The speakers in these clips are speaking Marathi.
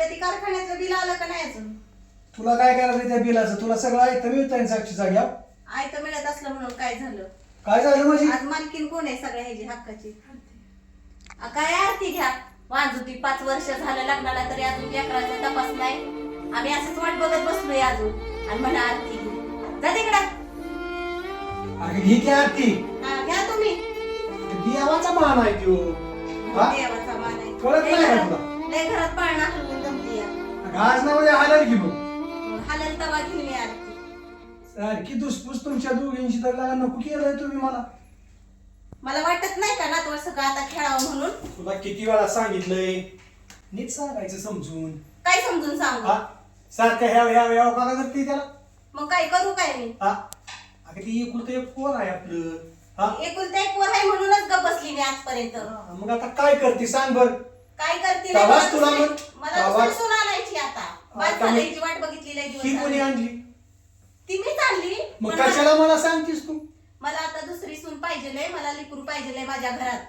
आपल्या ती कारखान्याचं बिल आलं का नाही अजून? तुला काय करायचं त्या बिलाचं? तुला सगळं ऐकतं मिळतं साक्षी जाग्या आयतं मिळत असलं म्हणून काय झालं? काय झालं म्हणजे? आज मालकीन कोण आहे सगळ्या ह्याची हक्काची? आ, काय आरती घ्या? वाजूती पाच वर्ष झालं लग्नाला तरी अजून लेकराचा तपास नाही. आम्ही असंच वाट बघत बसलोय अजून. आणि म्हणा आरती घे. जा तिकडं. अगं ही की आरती. हा घ्या तुम्ही. देवाचा मान आहे हा? देवाचा मान आहे. कळत नाही का लय घरात पाळणा हलवून या आज ना उद्या हालाल की मग? हालल तवा घेऊन या आरती. सारखी दुसपूस तुमच्या दोघींची तर लागा नको केलंय तुम्ही मला. मला वाटत नाही का नातवड सगळं आता खेळावं म्हणून? तुला किती वेळा सांगितलंय? नीट सांगायचं समजून. काय समजून सांगू? हा? सारखं ह्या ह्या ह्या का करते त्याला? मग काय करू काय मी? हा? अगं ती एकुलतं एक पोर आहे आपलं. हा? एकुलता एक पोर आहे म्हणूनच गप बसली मी आजपर्यंत. हा, मग आता काय करते सांग बर. काय करते तवाच मला तुला मग- मला तवाच- दुसरी सून आणायची आता. बाद आता झालं मग- हिची वाट बघितली लय दिवस ही कोणी. आणली? ती मीच आणली. मग पण कशाला मला सांगतीस तू? मला आता दुसरी सून पाहिजे मला लिकरू पाहिजे माझ्या घरात.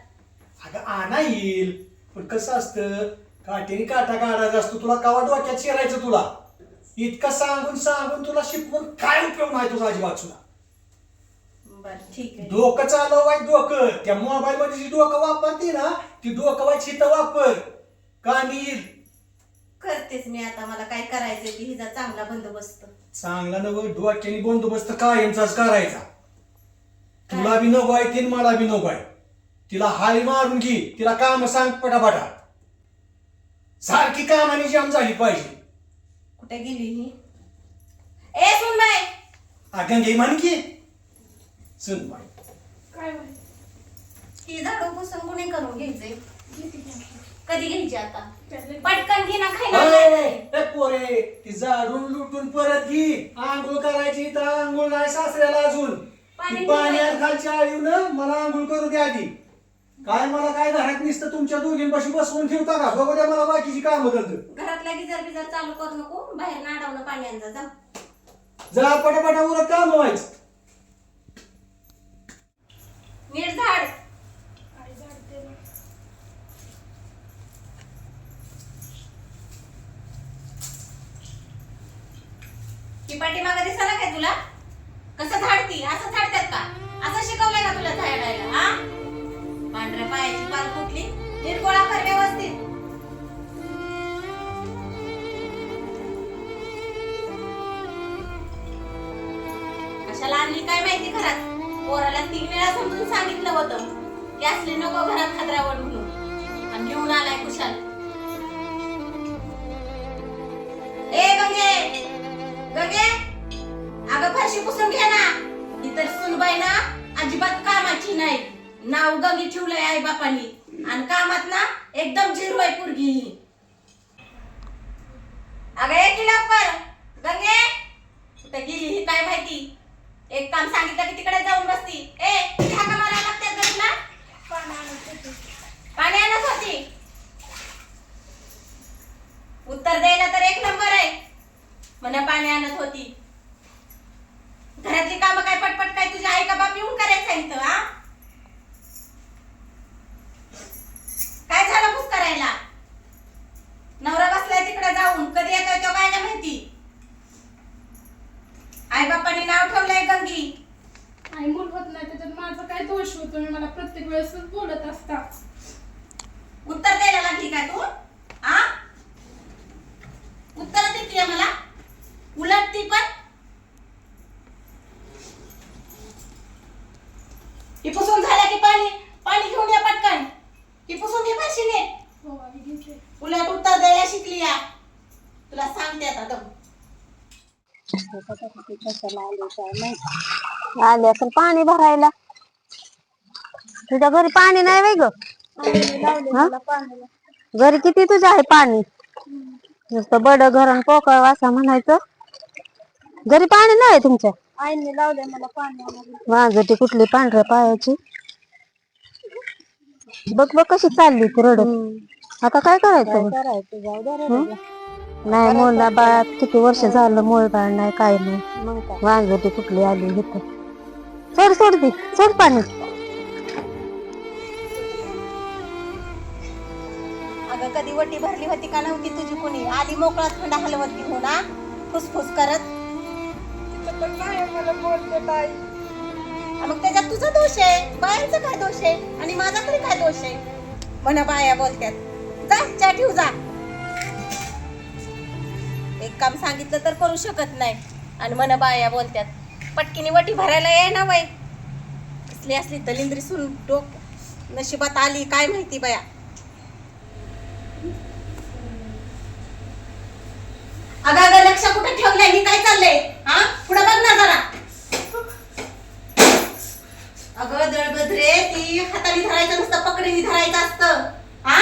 अगं आणा येईल. पण कसं असतं काटेरी काटा काढायचा असतो तुला कवा डोक्यात शिरायचं तुला? इतकं सांगून सांगून तुला शिकवून काय उपयोग नाही तुझा अजिबात सुद्धा? बर ठीक आहे. डोकं चालवाय डोकं. त्या मोबाईल मध्ये जी डोकं वापरते ना ती डोकं चित्त वापर. कामी येईल. करतेच मी आता मला काय करायचंय की हिचा चांगला बंदोबस्त. चांगला नव डोक्याने बंदोबस्त कायमचाच करायचा. तुला बी नको आहे तीन मला बी नको आहे. तिला हाळी मारून घे तिला काम सांग पटापटा. सारखी कामाने जाम झाली पाहिजे. कुठे गेली ही? ए सुन बाय अगं घे म्हण की. सुन बाई? काय? ही झाडू पुसून कुणी करून घ्यायचंय? किती? कधी घ्यायची आता? त्यातले पटकन घे ना खायला. ए पोरे ती झाडून लुटून परत घे. आंघोळ करायची तर आंघोळ नाही सासऱ्याला अजून. पाणी ती पाण्यात ठेवायचं. खालच्या आळीनं मला आंघोळ करू द्या आधी. काय मला काय घरात नुसतं तुमच्या दोघींपाशी बसवून ठेवता का? बघू द्या मला बाकीची कामं करत घरातला गिजर बिजर चालू करू नको बाहेर नाडावलं पाणी आणजा जा. जा पटापटा उरत काम व्हायचं. नीट झाड. ही पाठीमागं दिसला काय तुला? कसं झाडती? असं झाडतात का? असं शिकवलंय का तुला झाडायला हा? पांढऱ्या पायाची पाल फुटली. नीट गोळा कर व्यवस्थित. कशाला आणली काय माहिती घरात? पोराला तीन वेळा समजून सांगितलं होतं की नको घरात खतरावड म्हणून. आणि घेऊन आलाय कुशाल. ए गंगे! गंगे! अगं फरशी पुसून घे ना. इतर सुनबाई ना अजिबात कामाची नाही. नाव गंगी ठेवलंय आई बापानी आणि कामात ना एकदम झिरो आहे पोरगी ही. अगं ये की लवकर. गंगे! कुठे गेली ही काय माहिती? एक काम सांगितलं की तिकडे जाऊन बसती. ए किती हाका मारायला लागतात गं पाणी आणत होती. उत्तर द्यायला तर एक नंबर आहे. म्हणा पाणी आणत होती. घरातली कामं काय पटपट काय तुझ्या आई का बाप येऊन करायचं इथं हा? काय झालं पुस करायला? नवरा बसलाय तिकडे जाऊन. कधी येतोय तो काय नाही माहिती. आई बापाने नाव ठेवलंय गंगी. आई मूल होत नाही त्याच्यात माझा काय दोष होतो मी मला प्रत्येक वेळेसच बोलत असता उत्तर द्यायला लागली काय तू? आ? उत्तर देते मला उलट ती पण. ही पुसून झाल्या की पाणी? पाणी घेऊन ये पटकन. ही पुसून घे फाशीने हो आई घेते. उलट उत्तर द्यायला शिकली या. तुला सांगते आता दम. आले असेल पाणी भरायला. तुझ्या घरी पाणी नाही वय ग? घरी किती तुझ्या आहे पाणी? नुसतं बड घर आणि पोकळ वासा म्हणायचं. घरी पाणी नाही तुमच्या? आईने लावले मला पाणी माझं ती कुठली पांढऱ्या पायाची. बघ बघ कशी चालली ती रडत. आता काय करायचं? हं? नाही मोला बाळात किती वर्ष झालं मोळ बाळ नाही काय नाही. वांग ती कुठली आली इथं? सोड सोड ती सोड पाणी. अगं कधी वटी भरली होती का नव्हती तुझी कोणी? आली मोकळात खंडा हलवत हा? फुसफुस करत. मग त्याच्यात तुझा दोष आहे. बायांचा काय दोष आहे? आणि माझा तरी काय दोष आहे? म्हणा बाया बोलत्यात. जा चहा ठेवू जा. काम सांगितलं तर करू शकत नाही. आणि मन बाया बोलत्यात पटकीने वटी भरायला ये ना बाई. असली असली दलिंद्री सून डोक नशिबात आली काय माहिती बाया. अगं अगं लक्ष कुठे ठेवलंय? ही काय चाललंय हा पुढे बघ ना जरा अगं दळगद्रे ती हाताने धरायचं नुसतं पकडीने धरायचं असतं हा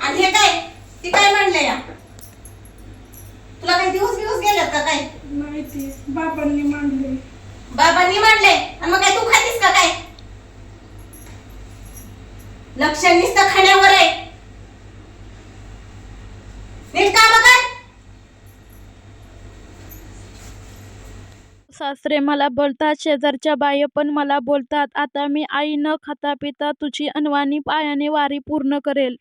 आणि हे काय ती काय म्हणलंय या तुला काही दिवस दिवस गेलेत का काय नाही ते बाबांनी मांडले बाबांनी मांडले आणि मग काय तू खातीस का काय लक्ष नुसतं खाण्यावर आहे नीट काम कर सासरे मला बोलतात शेजारच्या बाया पण मला बोलतात आता मी आई न खाता पिता तुझी अनवाणी पायाने वारी पूर्ण करेल.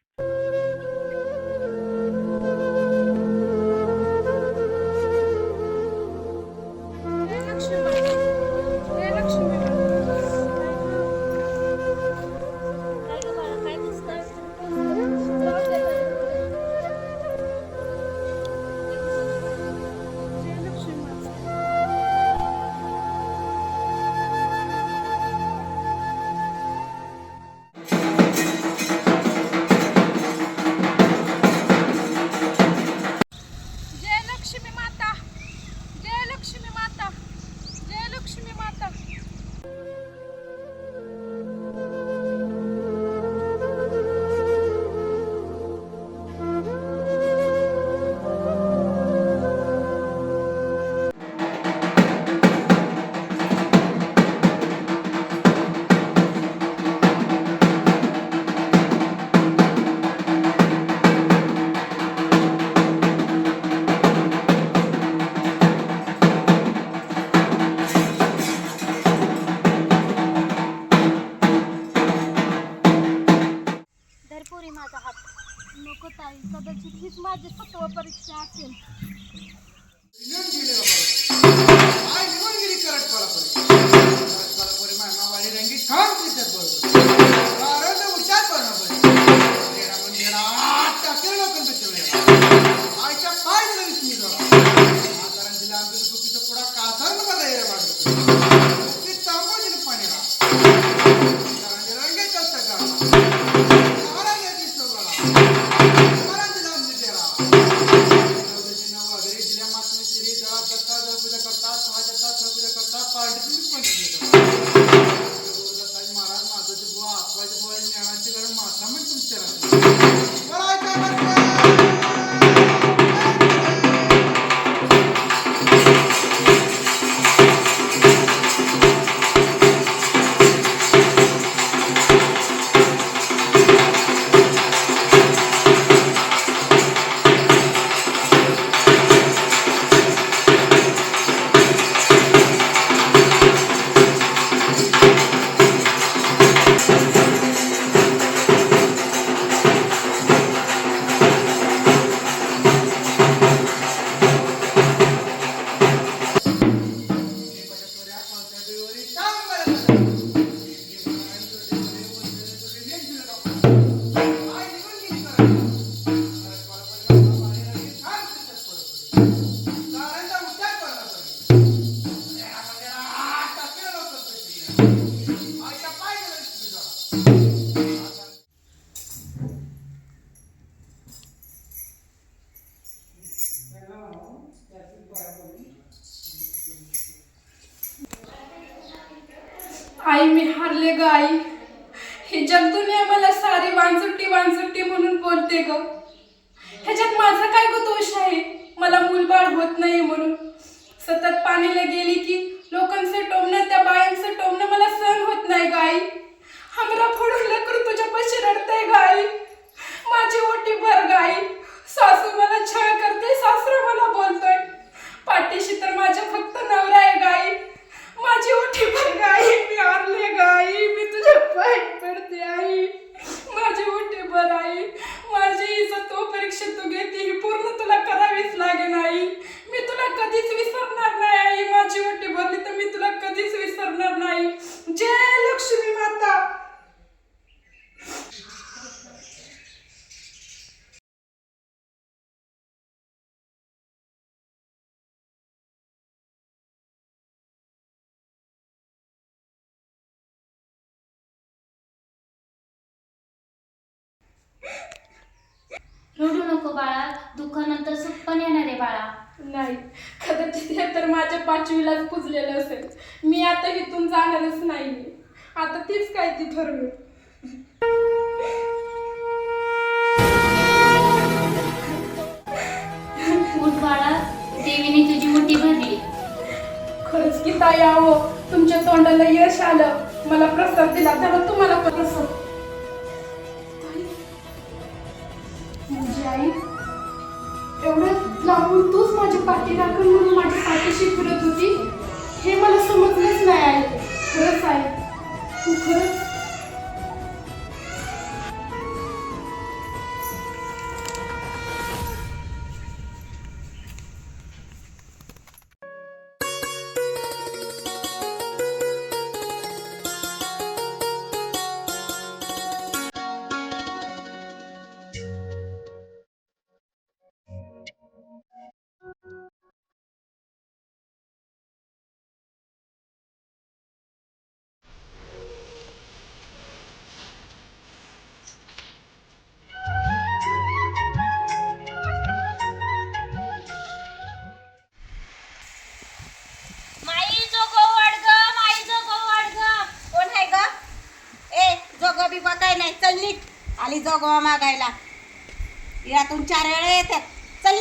अगं आई सासू मला छळ करते सासरा मला बोलतोय. पाठीशी तर माझ्या फक्त नवरा आहे गाई. माझी ओठी पण गाई मी आणले गाई. मी तुझ्या पाय पडते आई. माझी ओठी भर आई. माझी इज्जत तो परीक्षा तू घेते ही पूर्ण तुला करावीच लागेल आई. मी तुला कधीच विसरणार नाही आई. माझी ओठी भरली तर मी तुला कधीच विसरणार नाही. जय लक्ष्मी माता. दुकानात सुख पण येणार आहे बाळा. नाही कदाचित हे तर माझ्या पाचवीलाच पुजलेलं असेल. मी आता इथून जाणारच नाही. आता तीच काय ती ठरवेल उठ बाळा देवीने तुझी मुठी भरली. खरंच की ताई आहो तुमच्या तोंडाला यश आलं. मला प्रसाद दिला तेव्हा तुम्हाला पण प्रसाद. पाठी राखून म्हणून माझ्या पाठीशी फिरत होती. हे मला समजलंच नाही आहे खरंच आहे तू खरंच आली मागायला. यातून चार वेळा येतात चल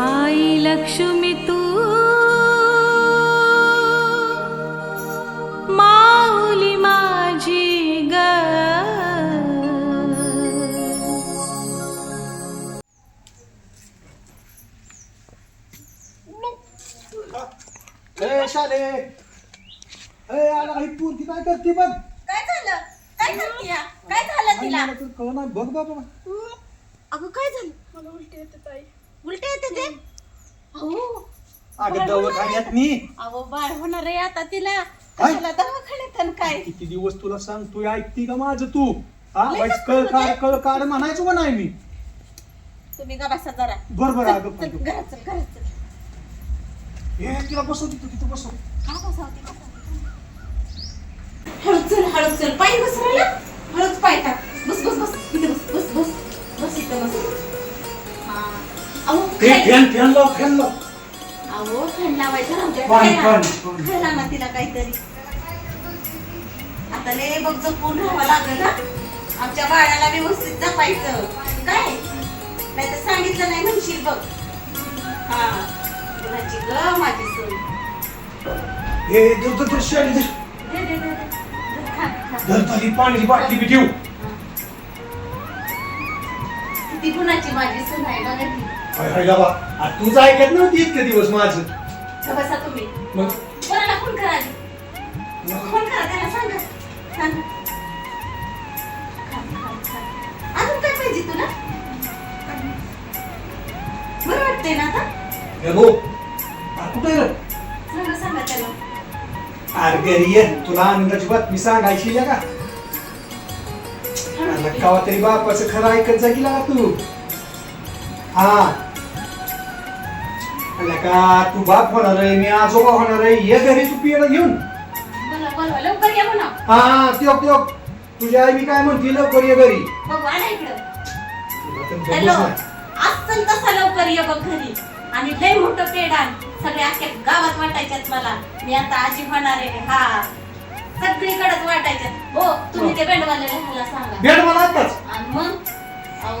आई लक्ष्मी तू. माऊली माझी ग. ए शाले. ए आला काही पोरगी काय करते बघ. काय झालं? काय करते या? काय झालं तिला? तर कळना बघ बाबा अगं काय झालं? मला उलटी येते ताई. उलटे येते ते अहो अगं दवाखान्यात नी अहो बाळ होणार आहे आता तिला. काय? कशाला दवाखान्यात आणि काय? किती दिवस तुला सांगतोय ऐकती का माझं तू? हा लय वाईट कसं कळ? काढ कळ काढ म्हणायचो का नाही मी? तुम्ही का बसा जरा. बर बर अगं चल, घरात चल, घरात चल. ए तिला तिथं तिथं बसव. का बसावती, बसावती? हळूच चल हळूच चल. पाय घसरायला. हळूच पाय टाक. काय- फॅन फॅन लाव फॅन लाव अहो थंड लावायचं पाणी, खायला. पाणी, पाणी. खायला ना तिला काहीतरी. आता लय बघ जपून राहावं लागलं ना. आमच्या बाळाला व्यवस्थित जपायचं. काय? नाही तर सांगितलं नाही म्हणशील बघ. हा. कुणाची ग माझी दूर दूर दूर शाली दूर. दे, दे, दे, दे. दे, खा, खा. धर पाण्याची बाटली बी ठेव. किती गुणाची माझी सून आहे बघा ती. हाय बाबा आ, तूच ऐकत नव्हती इतके दिवस माझं. का बसा तुम्ही. मग? कोणाला फोन करा आधी? फोन करा त्याला सांगा. सांगा. खा, खा, खा. अजून काय पाहिजे तुला? बरं वाटतंय ना आता? भाऊ आ, कुठे रे? सांगा सांगा त्याला. अरे घरी ये. तुला आनंदाची बातमी सांगायची आहे का? अरे कवा तरी बापाचं खरं ऐकत जा की लागा तू. हा. का तू बाप होणार आहे मी आजोबा होणार आहे ये घरी तू पियला घेऊन. बोला लवकर या म्हणा. हा त्यो त्यो. तुझ्या आई मी काय म्हणते लवकर ये घरी. बघू आला इकडं. तुला तर गमच हॅलो. नाही. तसा लवकर ये बघ घरी. आणि लय मोठं पेडान सगळ्या अख्ख्या गावात वाटायच्यात मला. मी आता आजी होणार आहे. हा. सगळीकडेच वाटायच्यात. हो तुम्ही ते बेंडवाल्याला ह्याला सांगा. भेट मला आताच. आणि मग? अहो,